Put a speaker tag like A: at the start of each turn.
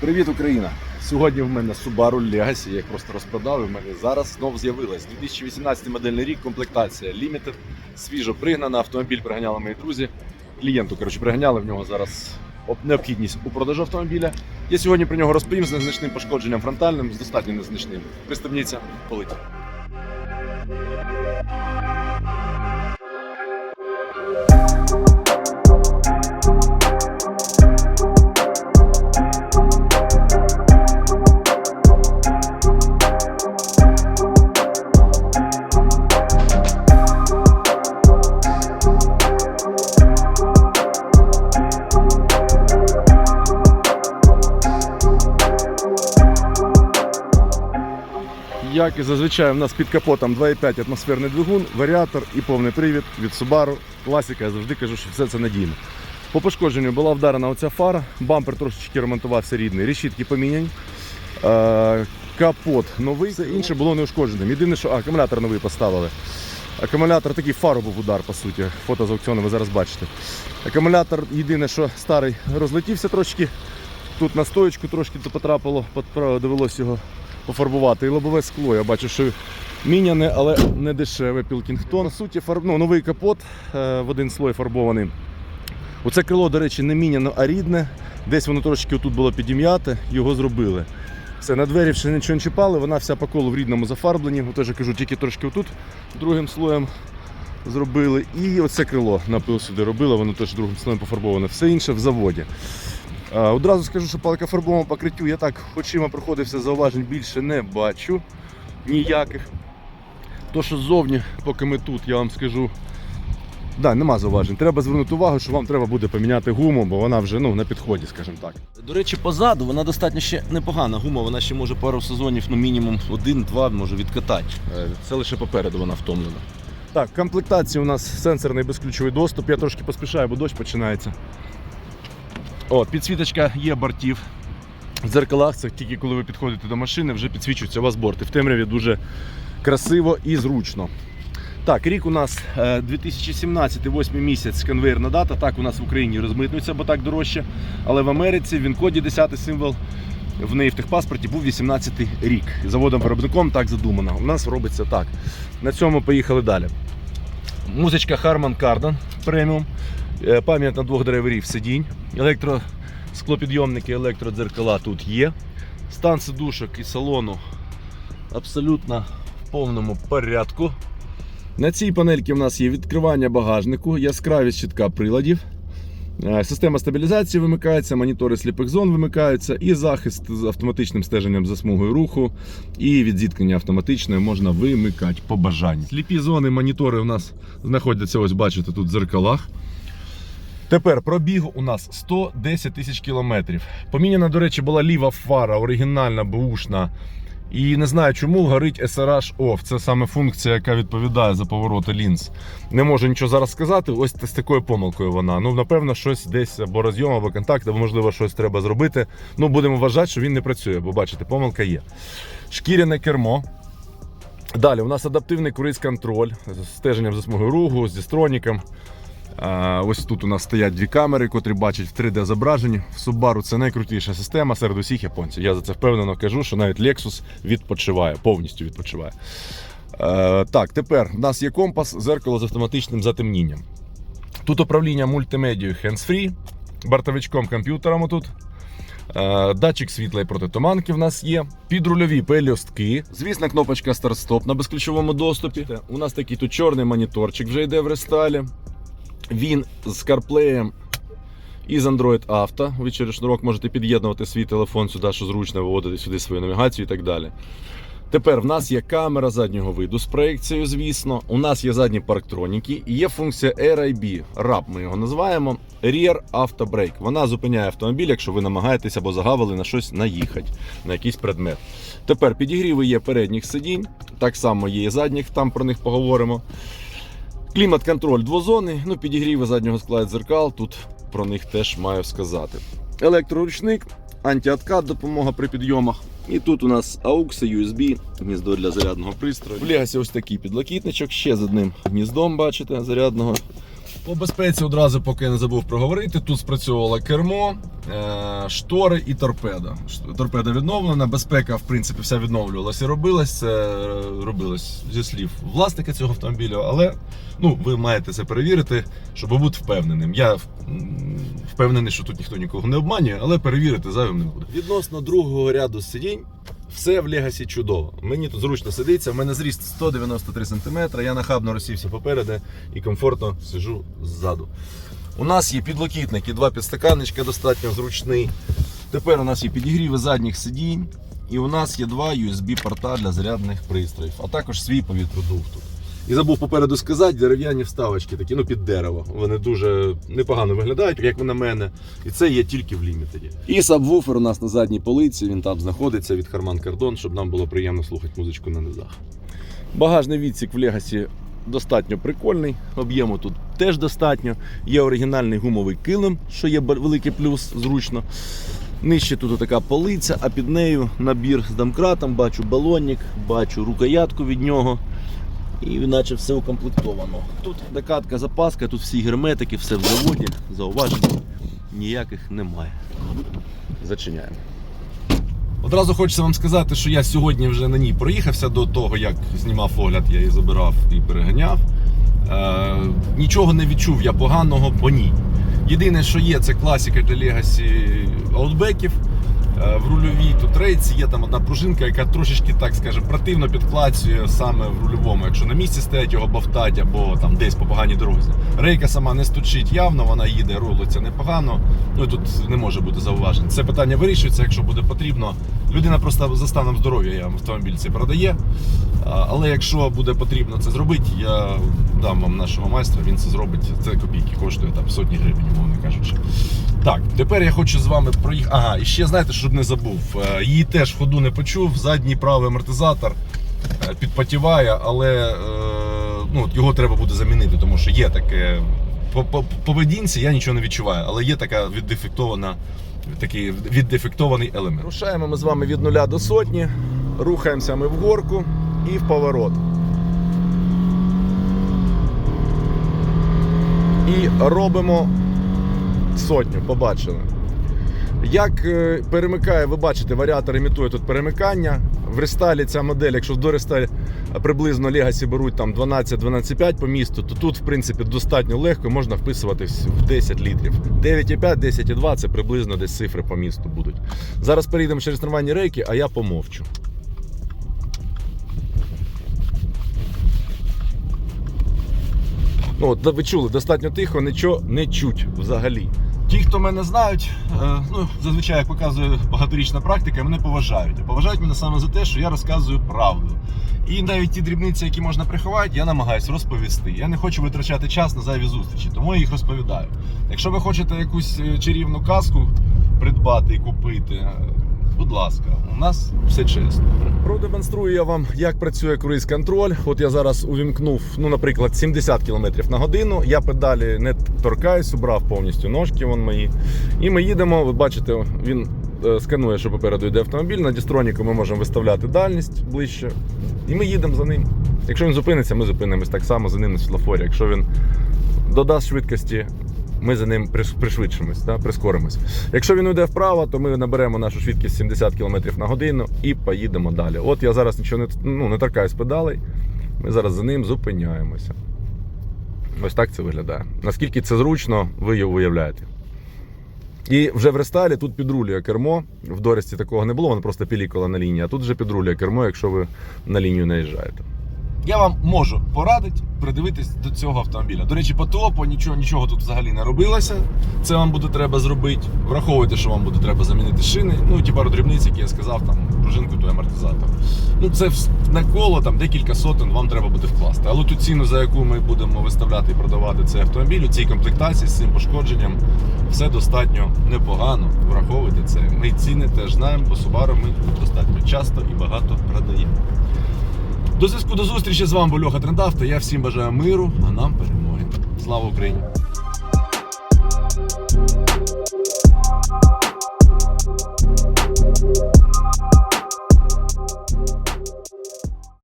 A: Привіт, Україна! Сьогодні в мене Subaru Legacy, я їх просто розпродав. і В мене зараз знов з'явилась 2018 модельний рік, комплектація Limited, свіжо пригнана. Автомобіль приганяли мої друзі. Клієнту коротше, приганяли в нього зараз необхідність у продажу автомобіля. Я сьогодні про нього розповім з незначним пошкодженням фронтальним, з достатньо незначним. Представніться, полетів. Як і зазвичай, у нас під капотом 2,5 атмосферний двигун, варіатор і повний привід від Subaru. Класика, я завжди кажу, що все це надійно. По пошкодженню була вдарена оця фара, бампер трошечки ремонтувався рідний, решітки поміняні. Е, капот новий, все інше було неушкодженим. Єдине, що а, акумулятор новий поставили. Акумулятор такий фару був удар, по суті. Фото з аукціону ви зараз бачите. Акумулятор єдине, що старий розлетівся трошки. Тут на стоечку трошки потрапило, потра- довелося його пофарбувати. І лобове скло. Я бачу, що міняне, але не дешеве Пілкінгтон. По суті, фарб... ну, новий капот е, в один слой фарбований. Оце крило, до речі, не міняно, а рідне. Десь воно трошки тут було підім'яте, його зробили. Все, на двері ще нічого не чіпали, вона вся по колу в рідному зафарбленні. Я кажу, тільки трошки отут другим слоєм зробили. І оце крило напил сюди робили, воно теж другим слоєм пофарбоване. Все інше в заводі. А, Одразу скажу, що по лакофарбовому покриттю я так очима проходився, зауважень більше не бачу ніяких. То, що ззовні, поки ми тут, я вам скажу. Да, нема зауважень. Треба звернути увагу, що вам треба буде поміняти гуму, бо вона вже ну, на підході, скажімо так.
B: До речі, позаду вона достатньо ще непогана. Гума, вона ще може пару сезонів, ну мінімум один-два може відкатати.
A: Е, Це лише попереду вона втомлена. Так, в комплектації у нас сенсорний безключовий доступ. Я трошки поспішаю, бо дощ починається. О, підсвіточка є бортів. В дзеркалах це тільки коли ви підходите до машини, вже підсвічуються у вас борти. В темряві дуже красиво і зручно. Так, рік у нас е, 2017, 8 місяць, конвейерна дата. Так, у нас в Україні розмитнюється, бо так дорожче. Але в Америці він коді 10 символ в неї в техпаспорті був 18 рік. Заводом-виробником так задумано. У нас робиться так. На цьому поїхали далі. Музичка Harman Kardon преміум. Е, Пам'ять на двох драйверів сидінь. Електросклопідйомники, електродзеркала тут є. Стан сидушок і салону абсолютно в повному порядку. На цій панельці в нас є відкривання багажнику, яскравість щитка приладів. Е, Система стабілізації вимикається, монітори сліпих зон вимикаються, і захист з автоматичним стеженням за смугою руху, і від зіткнення можна вимикати по бажанню. Сліпі зони, монітори у нас знаходяться, ось бачите, тут в дзеркалах. Тепер пробіг у нас 110 тисяч кілометрів. Поміняна, до речі, була ліва фара, оригінальна, бушна. І не знаю, чому горить SRH OFF. Це саме функція, яка відповідає за повороти лінз. Не можу нічого зараз сказати. Ось з такою помилкою вона. Ну, напевно, щось десь або розйом, або контакт, або можливо щось треба зробити. Ну, будемо вважати, що він не працює, бо бачите, помилка є. Шкіряне кермо. Далі у нас адаптивний круїз-контроль з стеженням за смугою руху, зі строніком. Ось тут у нас стоять дві камери, котрі бачать в 3D зображенні. В Subaru це найкрутіша система серед усіх японців. Я за це впевнено кажу, що навіть Lexus відпочиває, повністю відпочиває. Е, так, тепер у нас є компас, зеркало з автоматичним затемнінням. Тут управління мультимедією hands-free, бортовичком комп'ютером тут. Е, Датчик світла і протитуманки в нас є. Підрульові пелюстки. Звісна кнопочка старт-стоп на безключовому доступі. У нас такий тут чорний моніторчик вже йде в рестайлі. Він з CarPlay і з Android Auto. Ви через шнурок можете під'єднувати свій телефон сюди, що зручно виводити сюди свою навігацію і так далі. Тепер в нас є камера заднього виду з проекцією, звісно. У нас є задні парктроніки і є функція RIB, RAP ми його називаємо. Rear Auto Brake. Вона зупиняє автомобіль, якщо ви намагаєтесь або загавили на щось наїхати, на якийсь предмет. Тепер підігріви є передніх сидінь, так само є і задніх, там про них поговоримо. Клімат-контроль двозони, ну підігріви заднього скла і дзеркал, тут про них теж маю сказати. Електроручник, антіоткат, допомога при підйомах. І тут у нас AUX, USB, гніздо для зарядного пристрою. В Legacy ось такий підлокітничок, ще з одним гніздом, бачите, зарядного. По безпеці одразу, поки я не забув проговорити, тут спрацьовувало кермо, е, штори і торпеда. Торпеда відновлена, безпека, в принципі, вся відновлювалася і робилась. Це робилось зі слів власника цього автомобіля, але ну, ви маєте це перевірити, щоб бути впевненим. Я впевнений, що тут ніхто нікого не обманює, але перевірити зайвим не буде. Відносно другого ряду сидінь. Все в Легасі чудово. Мені тут зручно сидиться. в мене зріст 193 см, я нахабно розсівся попереду і комфортно сижу ззаду. У нас є підлокітник і два підстаканничка достатньо зручний. Тепер у нас є підігріви задніх сидінь, і у нас є два USB-порта для зарядних пристроїв, а також свій повітродув тут. І забув попереду сказати, дерев'яні вставочки такі, ну під дерево. Вони дуже непогано виглядають, як на мене. І це є тільки в лімітеді. І сабвуфер у нас на задній полиці, він там знаходиться від Harman Kardon, щоб нам було приємно слухати музичку на низах. Багажний відсік в Легасі достатньо прикольний, об'єму тут теж достатньо. Є оригінальний гумовий килим, що є великий плюс, зручно. Нижче тут така полиця, а під нею набір з домкратом, бачу балонник, бачу рукоятку від нього. І наче все укомплектовано. Тут докатка, запаска, тут всі герметики, все в заводі, зауважень ніяких немає. Зачиняємо. Одразу хочеться вам сказати, що я сьогодні вже на ній проїхався до того, як знімав огляд, я її забирав і переганяв. Е, нічого не відчув я поганого по ній. Єдине, що є, це класика для Legacy аутбеків. Е, В рульовій тут рейці є там одна пружинка, яка трошечки, так скажемо, противно підклацює саме в рульовому, якщо на місці стоять його бовтать або там десь по поганій дорозі. Рейка сама не стучить явно, вона їде, рулиться непогано. Ну і тут не може бути зауважень. Це питання вирішується, якщо буде потрібно. Людина просто за станом здоров'я автомобіль цей продає. Але якщо буде потрібно це зробити, я дам вам нашого майстра, він це зробить. Це копійки коштує там сотні гривень, умовно кажучи. Так, тепер я хочу з вами проїхати. Ага, і ще знаєте, щоб не забув. Е, Її теж в ходу не почув. Задній правий амортизатор е, підпотіває, але е, ну, його треба буде замінити, тому що є таке. По, по поведінці я нічого не відчуваю, але є така віддефектована, такий віддефектований елемент. Рушаємо ми з вами від нуля до сотні, рухаємося ми в горку і в поворот. І робимо сотню, побачили. Як е, перемикає, ви бачите, варіатор імітує тут перемикання. В рестайлі ця модель, якщо до рестайлі приблизно Legacy беруть там 12-12,5 по місту, то тут, в принципі, достатньо легко можна вписуватись в 10 літрів. 9,5, 10,2 це приблизно десь цифри по місту будуть. Зараз перейдемо через нормальні рейки, а я помовчу. Ну, от, ви чули, достатньо тихо, нічого не чуть взагалі. Ті, хто мене знають, е, ну, зазвичай, як показує багаторічна практика, мене поважають. А поважають мене саме за те, що я розказую правду. І навіть ті дрібниці, які можна приховати, я намагаюся розповісти. Я не хочу витрачати час на зайві зустрічі, тому я їх розповідаю. Якщо ви хочете якусь е, чарівну казку придбати і купити, будь ласка, у нас все чесно. Продемонструю я вам, як працює круїз-контроль. От я зараз увімкнув, ну, наприклад, 70 км на годину. Я педалі не торкаюсь, убрав повністю ножки вон мої. І ми їдемо. Ви бачите, він е, сканує, що попереду йде автомобіль. На дістроніку ми можемо виставляти дальність ближче. І ми їдемо за ним. Якщо він зупиниться, ми зупинимось так само за ним на світлофорі. Якщо він додасть швидкості, ми за ним пришвидшимось, да, прискоримось. Якщо він йде вправо, то ми наберемо нашу швидкість 70 км на годину і поїдемо далі. От я зараз нічого не, ну, не торкаюсь педалей, ми зараз за ним зупиняємося. Ось так це виглядає. Наскільки це зручно, ви його уявляєте. І вже в рестайлі тут підрулює кермо. В Дорісті такого не було, воно просто пілікола на лінії, а тут вже підрулює кермо, якщо ви на лінію наїжджаєте. Я вам можу порадити придивитись до цього автомобіля. До речі, по топу нічого, нічого тут взагалі не робилося. Це вам буде треба зробити. Враховуйте, що вам буде треба замінити шини. Ну ті пару дрібниць, які я сказав, там пружинку той амортизатор. Ну це на коло там декілька сотень вам треба буде вкласти. Але ту ціну, за яку ми будемо виставляти і продавати цей автомобіль, у цій комплектації з цим пошкодженням, все достатньо непогано. Враховуйте це. Ми ціни теж знаємо, бо Subaru ми достатньо часто і багато продаємо. До зв'язку до зустрічі з вами був Льоха Трендафта. Я всім бажаю миру, а нам перемоги. Слава Україні!